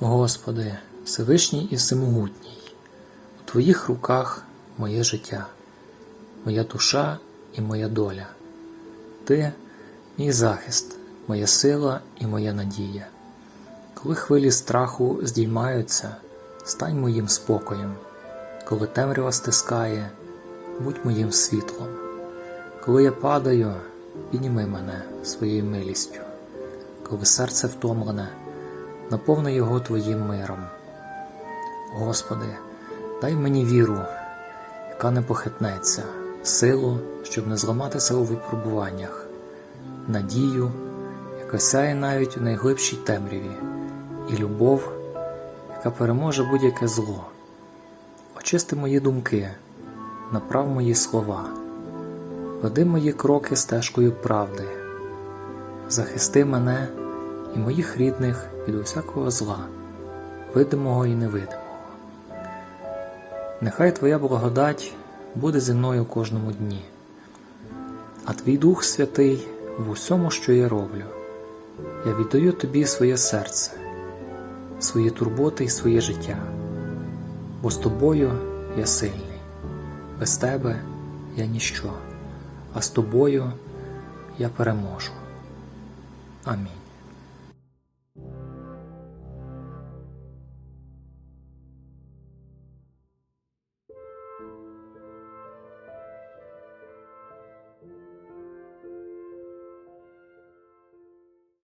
Господи, Всевишній і Всемогутній, у Твоїх руках моє життя, моя душа і моя доля. Ти мій захист, моя сила і моя надія. Коли хвилі страху здіймаються, стань моїм спокоєм, коли темрява стискає, будь моїм світлом. Коли я падаю, підніми мене своєю милістю, коли серце втомлене, наповни його Твоїм миром. Господи, дай мені віру, яка не похитнеться, силу, щоб не зламатися у випробуваннях, надію, яка сяє навіть у найглибшій темряві, і любов, яка переможе будь-яке зло. Очисти мої думки, направ мої слова, веди мої кроки стежкою правди, захисти мене і моїх рідних від усякого зла, видимого і невидимого. Нехай Твоя благодать буде зі мною кожному дні, а Твій Дух Святий в усьому, що я роблю. Я віддаю Тобі своє серце, свої турботи і своє життя, бо з тобою я сильний, без тебе я ніщо, а з тобою я переможу. Амінь.